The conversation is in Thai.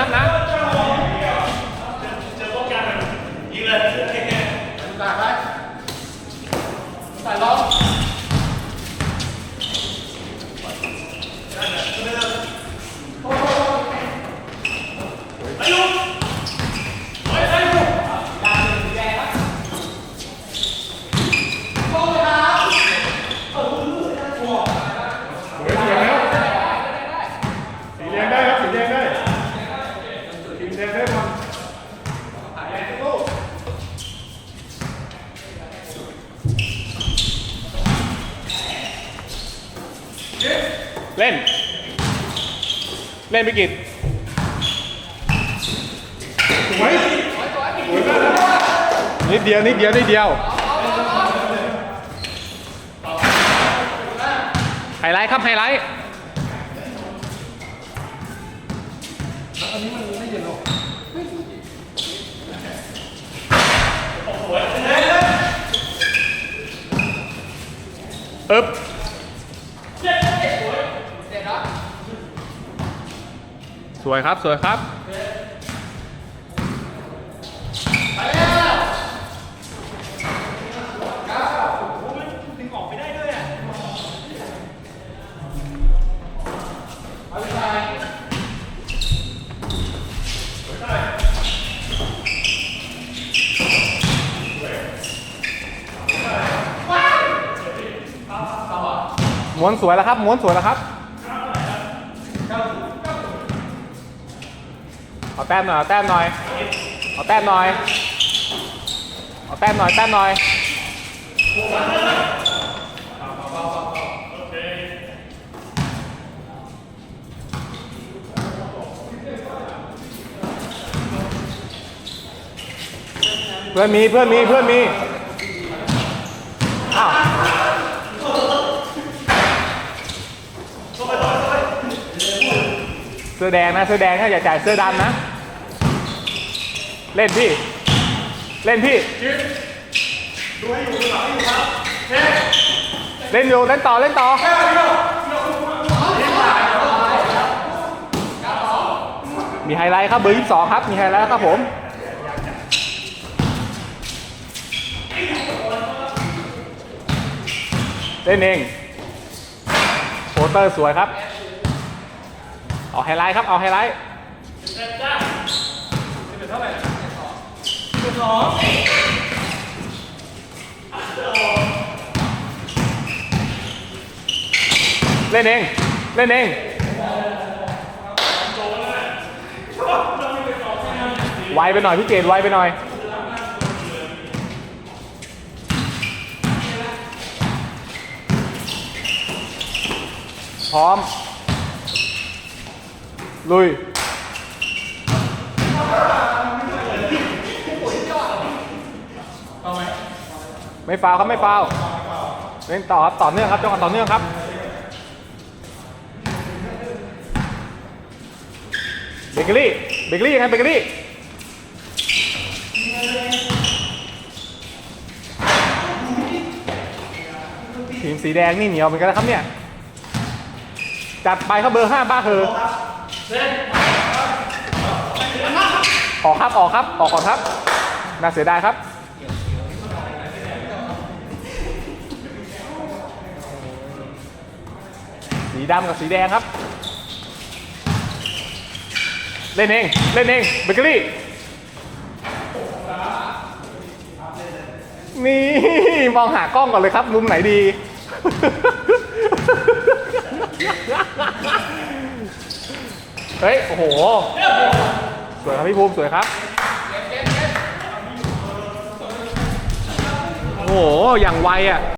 นับนะสวยสวยแล้วสีแดงได้ครับสีแดงได้ทีมแดงได้บอล เล่น เล่นไปกิจสวยนิดเดียว นิดเดียว นิดเดียวไฮไลท์ครับไฮไลท์อึ๊บ สวยครับ สวยครับม้วนสวยแล้วครับ ม้วนสวยแล้วครับ เอาแต้มหน่อย เอาแต้มหน่อย เอาแต้มหน่อย เอาแต้มหน่อย แต้มหน่อยเพื่อนมีเพื่อนมีเพื่อนมีอ้าวเสื้อแดงนะเสื้อแดงถ้าอย่าจ่ายเสื้อดำนะ เล่นพี่ เล่นพี่เล่นอยู่เล่นต่อเล่นต่อมีไฮไลท์ครับเบอร์22ครับ มีไฮไลท์ครับผมเล่นเองโปเตอร์สวยครับ เอาไฮไลท์ครับ เอาไฮไลท์ เล่นเอง เล่นเองไวไปหน่อยพี่เกดไวไปหน่อย พร้อม ลุย ไม่ฟาวครับไม่ฟาวเล่นต่อครับต่อเนื่องครับจังหวะต่อเนื่องครับเบเกอรี่เบเกอรี่ยังไงเบเกอรี่ทีมสีแดงนี่เหนียวเหมือนกันนะครับเนี่ยจัดไปครับเบอร์ห้าบ้าเหอออกครับออกครับออกก่อนครับน่าเสียดายครับ สีดำกับสีแดงครับ เล่นเอง เล่นเองเบเกอรี่นี่มองหากล้องก่อนเลยครับ มุมไหนดี เฮ้ย โอ้โห สวยครับพี่ภูมิสวยครับ โอ้โห อย่างไวอะ